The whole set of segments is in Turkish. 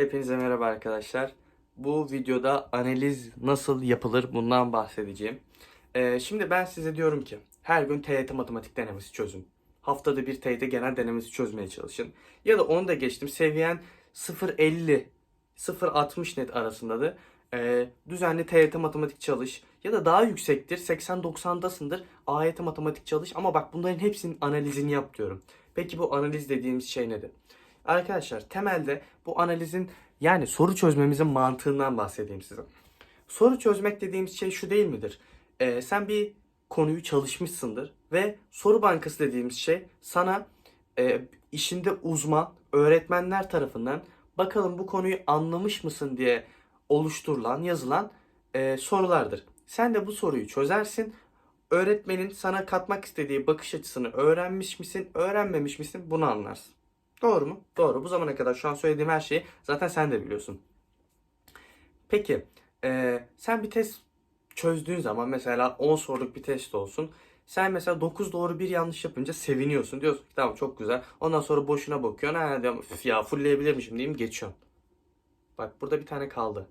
Hepinize merhaba arkadaşlar. Bu videoda analiz nasıl yapılır bundan bahsedeceğim. Ee, şimdi ben size diyorum ki her gün TYT matematik denemesi çözün. Haftada bir TYT genel denemesi çözmeye çalışın. Ya da onu da geçtim seviyen 0.50 0.60 net arasındadır. Ee, düzenli TYT matematik çalış ya da daha yüksektir 80-90'dasındır AYT matematik çalış ama bak bunların hepsinin analizini yap diyorum. Peki bu analiz dediğimiz şey nedir? Arkadaşlar temelde bu analizin yani soru çözmemizin mantığından bahsedeyim size. Soru çözmek dediğimiz şey şu değil midir? Ee, sen bir konuyu çalışmışsındır ve soru bankası dediğimiz şey sana e, işinde uzman öğretmenler tarafından bakalım bu konuyu anlamış mısın diye oluşturulan, yazılan e, sorulardır. Sen de bu soruyu çözersin. Öğretmenin sana katmak istediği bakış açısını öğrenmiş misin, öğrenmemiş misin bunu anlarsın. Doğru mu? Doğru. Bu zamana kadar şu an söylediğim her şeyi zaten sen de biliyorsun. Peki, e, sen bir test çözdüğün zaman mesela 10 soruluk bir test olsun. Sen mesela 9 doğru bir yanlış yapınca seviniyorsun. Diyorsun ki tamam çok güzel. Ondan sonra boşuna bakıyorsun. Ha diyorum "Üf ya fullleyebilirmişim diyeyim geçiyorsun. Bak burada bir tane kaldı.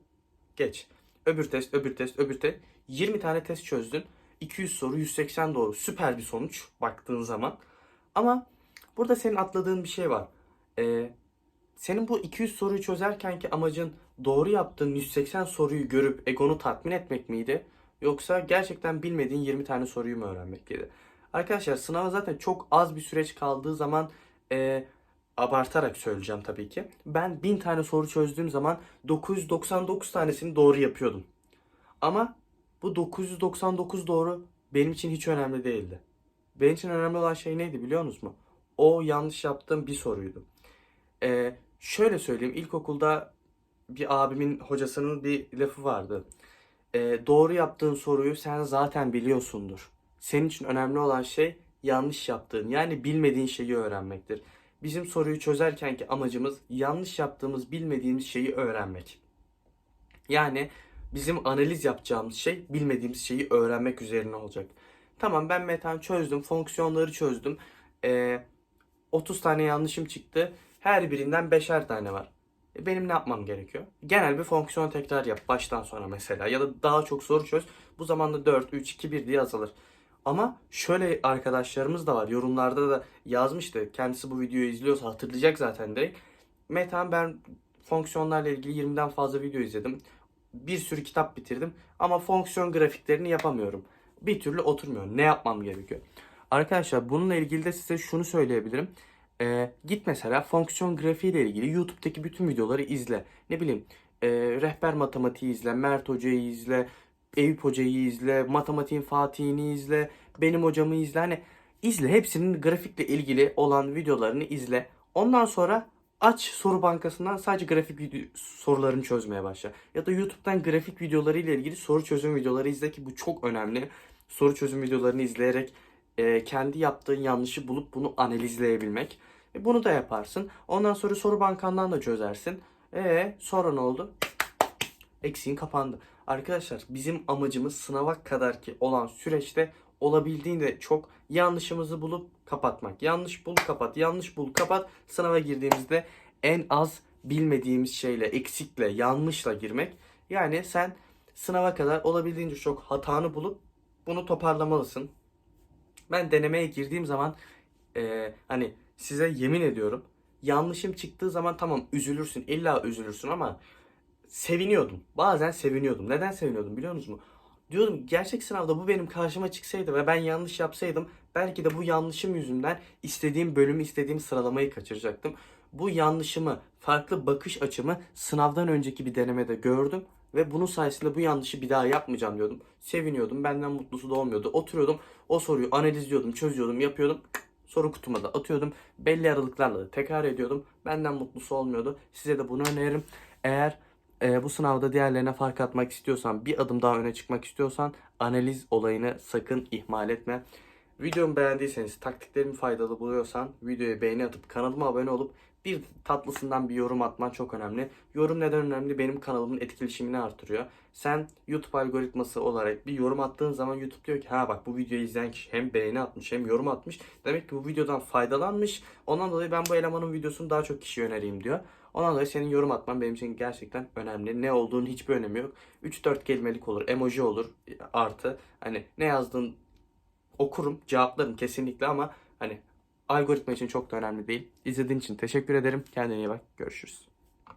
Geç. Öbür test, öbür test, öbür test. 20 tane test çözdün. 200 soru, 180 doğru. Süper bir sonuç baktığın zaman. Ama burada senin atladığın bir şey var. Ee, senin bu 200 soruyu çözerkenki amacın doğru yaptığın 180 soruyu görüp egonu tatmin etmek miydi? Yoksa gerçekten bilmediğin 20 tane soruyu mu öğrenmek miydi? Arkadaşlar sınava zaten çok az bir süreç kaldığı zaman e, abartarak söyleyeceğim tabii ki. Ben 1000 tane soru çözdüğüm zaman 999 tanesini doğru yapıyordum. Ama bu 999 doğru benim için hiç önemli değildi. Benim için önemli olan şey neydi biliyor musunuz mu? O yanlış yaptığım bir soruydu. Ee, şöyle söyleyeyim ilkokulda bir abimin hocasının bir lafı vardı. Ee, doğru yaptığın soruyu sen zaten biliyorsundur. Senin için önemli olan şey yanlış yaptığın yani bilmediğin şeyi öğrenmektir. Bizim soruyu çözerkenki amacımız yanlış yaptığımız bilmediğimiz şeyi öğrenmek. Yani bizim analiz yapacağımız şey bilmediğimiz şeyi öğrenmek üzerine olacak. Tamam ben metan çözdüm, fonksiyonları çözdüm. Ee, 30 tane yanlışım çıktı. Her birinden beşer tane var. E, Benim ne yapmam gerekiyor? Genel bir fonksiyon tekrar yap baştan sona mesela ya da daha çok soru çöz. Bu zamanda 4, 3, 2, 1 diye azalır. Ama şöyle arkadaşlarımız da var. Yorumlarda da yazmıştı. Kendisi bu videoyu izliyorsa hatırlayacak zaten direkt. Metan ben fonksiyonlarla ilgili 20'den fazla video izledim. Bir sürü kitap bitirdim. Ama fonksiyon grafiklerini yapamıyorum. Bir türlü oturmuyor. Ne yapmam gerekiyor? Arkadaşlar bununla ilgili de size şunu söyleyebilirim. Ee, git mesela fonksiyon grafiği ile ilgili YouTube'daki bütün videoları izle. Ne bileyim e, rehber matematiği izle, Mert Hoca'yı izle, Eyüp Hoca'yı izle, matematiğin Fatih'ini izle, benim hocamı izle. Hani izle hepsinin grafikle ilgili olan videolarını izle. Ondan sonra aç soru bankasından sadece grafik sorularını çözmeye başla. Ya da YouTube'dan grafik videoları ile ilgili soru çözüm videoları izle ki bu çok önemli. Soru çözüm videolarını izleyerek e, kendi yaptığın yanlışı bulup bunu analizleyebilmek. E, bunu da yaparsın. Ondan sonra soru bankandan da çözersin. E sonra ne oldu? Eksiğin kapandı. Arkadaşlar bizim amacımız sınava kadar ki olan süreçte olabildiğince çok yanlışımızı bulup kapatmak. Yanlış bul kapat, yanlış bul kapat. Sınava girdiğimizde en az bilmediğimiz şeyle, eksikle, yanlışla girmek. Yani sen sınava kadar olabildiğince çok hatanı bulup bunu toparlamalısın. Ben denemeye girdiğim zaman e, hani size yemin ediyorum yanlışım çıktığı zaman tamam üzülürsün illa üzülürsün ama seviniyordum. Bazen seviniyordum. Neden seviniyordum biliyor musunuz? Diyordum gerçek sınavda bu benim karşıma çıksaydı ve ben yanlış yapsaydım belki de bu yanlışım yüzünden istediğim bölümü istediğim sıralamayı kaçıracaktım. Bu yanlışımı, farklı bakış açımı sınavdan önceki bir denemede gördüm ve bunun sayesinde bu yanlışı bir daha yapmayacağım diyordum. Seviniyordum. Benden mutlusu da olmuyordu. Oturuyordum. O soruyu analizliyordum, çözüyordum, yapıyordum. Soru kutuma da atıyordum. Belli aralıklarla da tekrar ediyordum. Benden mutlusu olmuyordu. Size de bunu öneririm. Eğer e, bu sınavda diğerlerine fark atmak istiyorsan, bir adım daha öne çıkmak istiyorsan analiz olayını sakın ihmal etme. Videomu beğendiyseniz, taktiklerimi faydalı buluyorsan videoya beğeni atıp kanalıma abone olup bir tatlısından bir yorum atman çok önemli. Yorum neden önemli? Benim kanalımın etkileşimini artırıyor. Sen YouTube algoritması olarak bir yorum attığın zaman YouTube diyor ki ha bak bu videoyu izleyen kişi hem beğeni atmış hem yorum atmış. Demek ki bu videodan faydalanmış. Ondan dolayı ben bu elemanın videosunu daha çok kişiye önereyim diyor. Ondan dolayı senin yorum atman benim için gerçekten önemli. Ne olduğunun hiçbir önemi yok. 3-4 kelimelik olur, emoji olur artı. Hani ne yazdığın okurum, cevaplarım kesinlikle ama hani algoritma için çok da önemli değil. İzlediğin için teşekkür ederim. Kendine iyi bak. Görüşürüz.